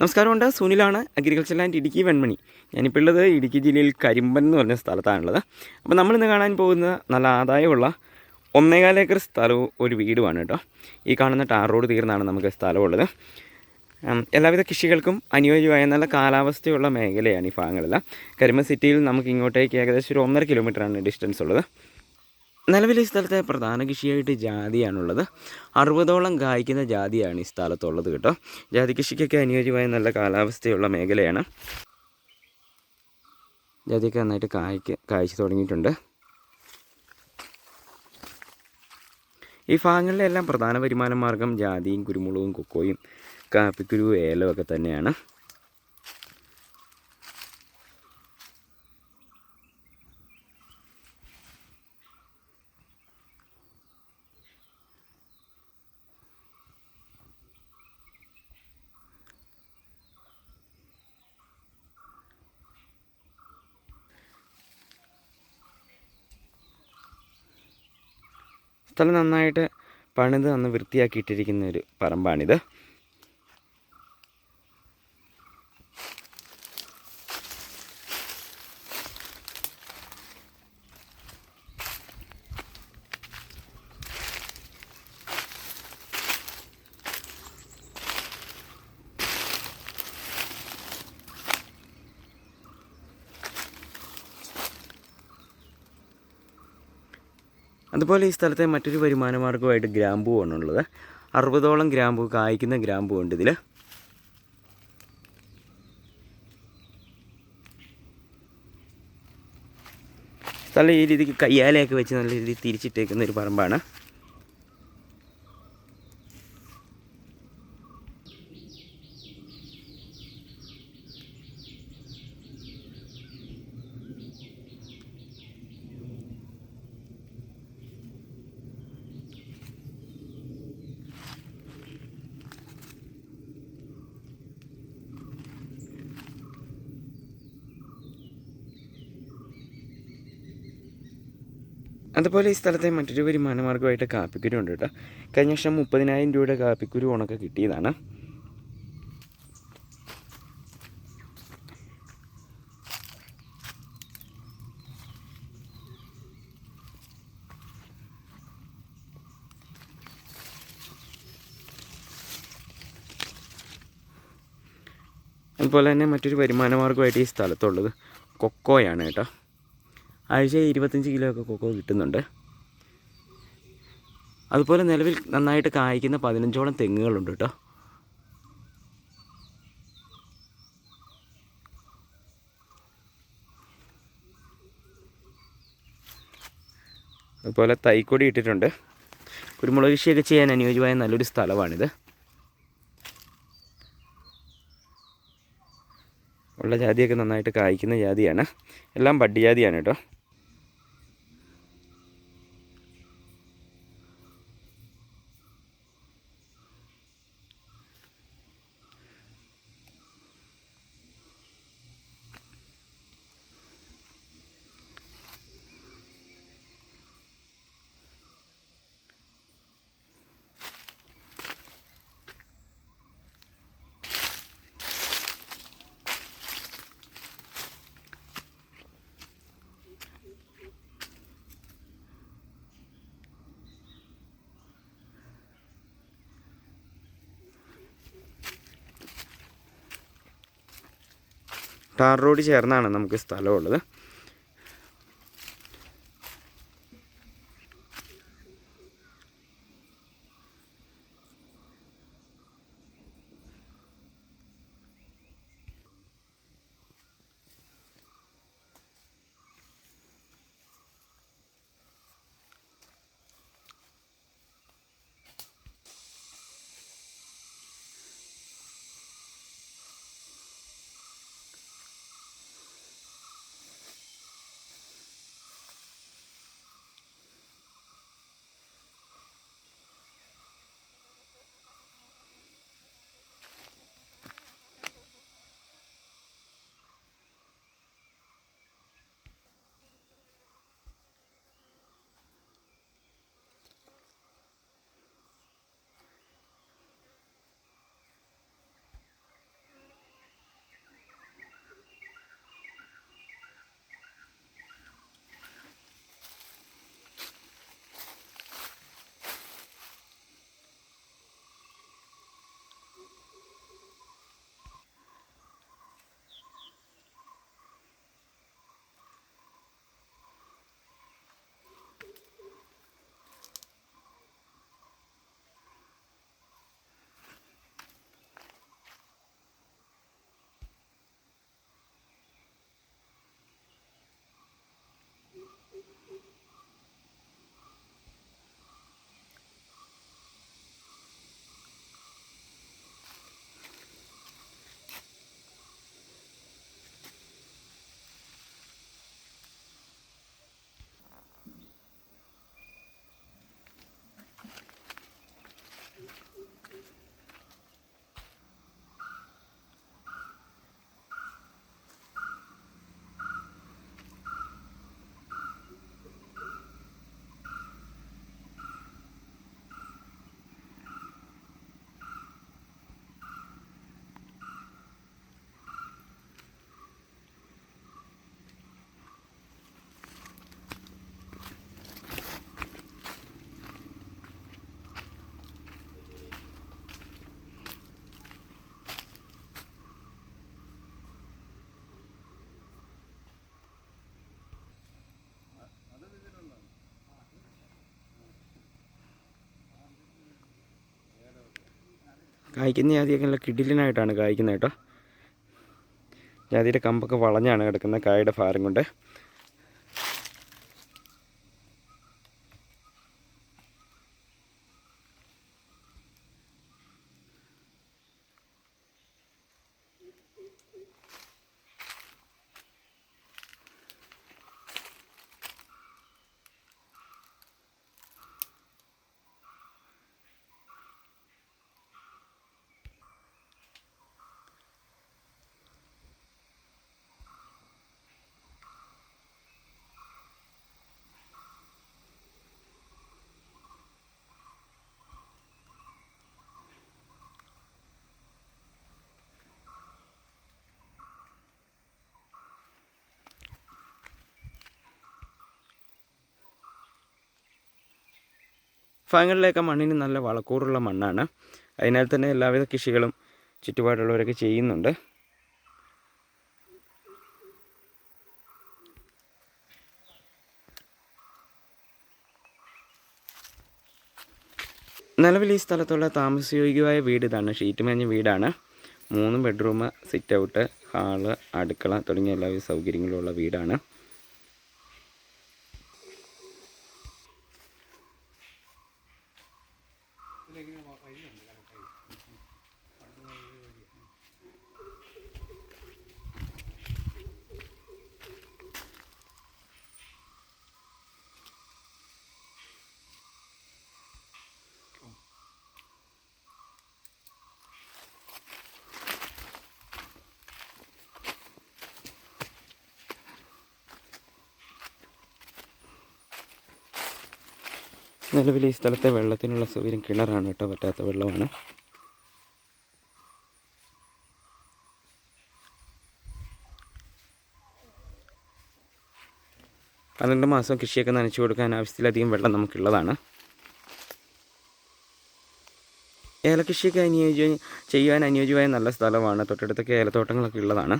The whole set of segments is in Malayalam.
നമസ്കാരമുണ്ട്. സുനിലാണ് അഗ്രികൾച്ചർ ലാൻഡ് ഇടുക്കി വെൺമണി. ഞാനിപ്പോൾ ഉള്ളത് ഇടുക്കി ജില്ലയിൽ കരിമ്പൻ എന്ന് പറഞ്ഞ സ്ഥലത്താണുള്ളത് അപ്പോൾ നമ്മളിന്ന് കാണാൻ പോകുന്ന നല്ല ആദായമുള്ള ഒന്നേകാൽ ഏക്കർ സ്ഥലവും ഒരു വീടുമാണ് കേട്ടോ. ഈ കാണുന്ന ടാർ റോഡ് തീർന്നാണ് നമുക്ക് സ്ഥലമുള്ളത്. എല്ലാവിധ കൃഷികൾക്കും അനുയോജ്യമായ നല്ല കാലാവസ്ഥയുള്ള മേഖലയാണ് ഈ ഭാഗങ്ങളെല്ലാം. കരിമ്പൻ സിറ്റിയിൽ നമുക്ക് ഇങ്ങോട്ടേക്ക് ഏകദേശം ഒരു ഒന്നര കിലോമീറ്ററാണ് ഡിസ്റ്റൻസ് ഉള്ളത്. നിലവിൽ ഈ സ്ഥലത്തെ പ്രധാന കൃഷിയായിട്ട് ജാതിയാണുള്ളത്. അറുപതോളം കായ്ക്കുന്ന ജാതിയാണ് ഈ സ്ഥലത്തുള്ളത് കേട്ടോ. ജാതി കൃഷിക്കൊക്കെ അനുയോജ്യമായ നല്ല കാലാവസ്ഥയുള്ള മേഖലയാണ്. ജാതിയൊക്കെ നന്നായിട്ട് കായ്ക്ക് കായ്ച്ചു തുടങ്ങിയിട്ടുണ്ട്. ഈ ഭാഗങ്ങളിലെല്ലാം പ്രധാന വരുമാന മാർഗം ജാതിയും കുരുമുളകും കൊക്കോയും കാപ്പിക്കുരു ഒക്കെ തന്നെയാണ്. സ്ഥലം നന്നായിട്ട് പണിത് നന്ന് വൃത്തിയാക്കിയിട്ടിരിക്കുന്ന ഒരു പറമ്പാണിത്. അതുപോലെ ഈ സ്ഥലത്തെ മറ്റൊരു വരുമാന മാർഗമായിട്ട് ഗ്രാമ്പൂ ആണുള്ളത്. അറുപതോളം ഗ്രാമ്പൂ കായ്ക്കുന്ന ഗ്രാമ്പൂ ഉണ്ട് ഇതിൽ സ്ഥലം ഈ രീതിക്ക് കയ്യാലയൊക്കെ വെച്ച് നല്ല രീതിയിൽ തിരിച്ചിട്ടേക്കുന്ന ഒരു പറമ്പാണ്. അതുപോലെ ഈ സ്ഥലത്തെ മറ്റൊരു വരുമാന മാർഗമായിട്ട് കാപ്പിക്കുരു ഉണ്ട് കേട്ടോ. കഴിഞ്ഞ വർഷം മുപ്പതിനായിരം രൂപയുടെ കാപ്പിക്കുരു ഉണക്ക കിട്ടിയതാണ്. അതുപോലെ തന്നെ മറ്റൊരു വരുമാന മാർഗമായിട്ട് ഈ സ്ഥലത്തുള്ളത് കൊക്കോയാണ് കേട്ടോ. ആഴ്ച ഇരുപത്തഞ്ച് കിലോ ഒക്കെ കൊക്കോ കിട്ടുന്നുണ്ട്. അതുപോലെ നിലവിൽ നന്നായിട്ട് കായ്ക്കുന്ന പതിനഞ്ചോളം തെങ്ങുകളുണ്ട് കേട്ടോ. അതുപോലെ തൈക്കൊടി ഇട്ടിട്ടുണ്ട്. കുരുമുളക് കൃഷിയൊക്കെ ചെയ്യാൻ അനുയോജ്യമായ നല്ലൊരു സ്ഥലമാണിത്. ഉള്ള ജാതിയൊക്കെ നന്നായിട്ട് കായ്ക്കുന്ന ജാതിയാണ്. എല്ലാം ബഡ് ജാതിയാണ് കേട്ടോ. ടാർ റോഡ് ചേർന്നാണ് നമുക്ക് സ്ഥലമുള്ളത്. കായ്ക്കുന്ന ജാതിയൊക്കെ നല്ല കിടിലനായിട്ടാണ് കായ്ക്കുന്നത് കേട്ടോ. ജാതിയുടെ കമ്പൊക്കെ വളഞ്ഞാണ് കിടക്കുന്നത് കായയുടെ ഭാരം കൊണ്ട്. ഭാഗങ്ങളിലേക്ക് മണ്ണിന് നല്ല വളക്കൂറുള്ള മണ്ണാണ്. അതിനാൽ തന്നെ എല്ലാവിധ കൃഷികളും ചുറ്റുപാടുള്ളവരൊക്കെ ചെയ്യുന്നുണ്ട്. നിലവിൽ ഈ സ്ഥലത്തുള്ള താമസയോഗ്യമായ വീട് ഇതാണ്. ഷീറ്റ് മേഞ്ഞ വീടാണ്. മൂന്ന് ബെഡ്റൂം സിറ്റ് ഔട്ട് ഹാൾ അടുക്കള തുടങ്ങിയ എല്ലാവിധ സൗകര്യങ്ങളുള്ള വീടാണ്. നിലവിൽ ഈ സ്ഥലത്തെ വെള്ളത്തിനുള്ള സൗകര്യം കിണറാണ് കേട്ടോ പറ്റാത്ത വെള്ളമാണ്. പന്ത്രണ്ട് മാസം കൃഷിയൊക്കെ നനച്ചു കൊടുക്കാൻ ആവശ്യത്തിലധികം വെള്ളം നമുക്കുള്ളതാണ്. ഏലകൃഷിയൊക്കെ അനുയോജ്യ ചെയ്യാൻ അനുയോജ്യമായ നല്ല സ്ഥലമാണ്. തൊട്ടടുത്തൊക്കെ ഏലത്തോട്ടങ്ങളൊക്കെ ഉള്ളതാണ്.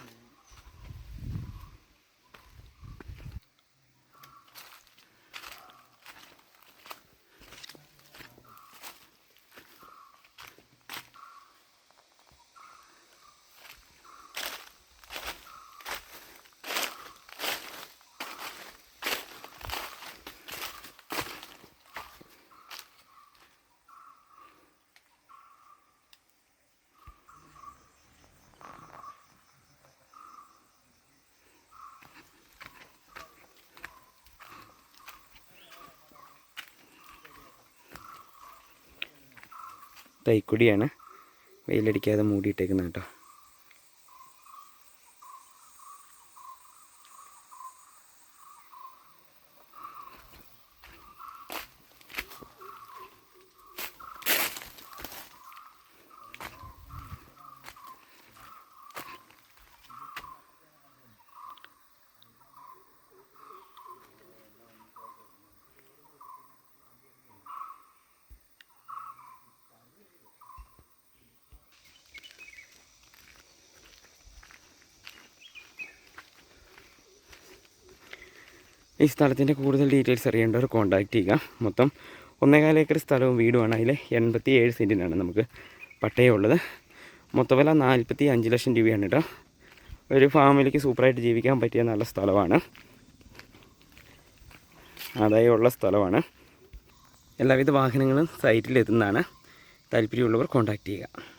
തൈക്കൊടിയാണ്. വെയിലടിക്കാതെ മൂടിയിട്ടേക്കുന്നത് കേട്ടോ ഈ സ്ഥലത്തിന്റെ കൂടുതൽ ഡീറ്റെയിൽസ് അറിയേണ്ടവർ കോൺടാക്റ്റ് ചെയ്യുക. മൊത്തം ഒന്നേകാല ഏക്കർ സ്ഥലവും വീടുമാണ്. അതിൽ എൺപത്തി ഏഴ് സെന്റിനാണ് നമുക്ക് പട്ടയമുള്ളത്. മൊത്തവില നാൽപ്പത്തി അഞ്ച് ലക്ഷം രൂപയാണ് കേട്ടോ. ഒരു ഫാമിലിക്ക് സൂപ്പറായിട്ട് ജീവിക്കാൻ പറ്റിയ നല്ല സ്ഥലമാണ്. ആദായമുള്ള സ്ഥലമാണ്. എല്ലാവിധ വാഹനങ്ങളും സൈറ്റിൽ എത്തുന്നതാണ് താല്പര്യമുള്ളവർ കോൺടാക്റ്റ് ചെയ്യുക.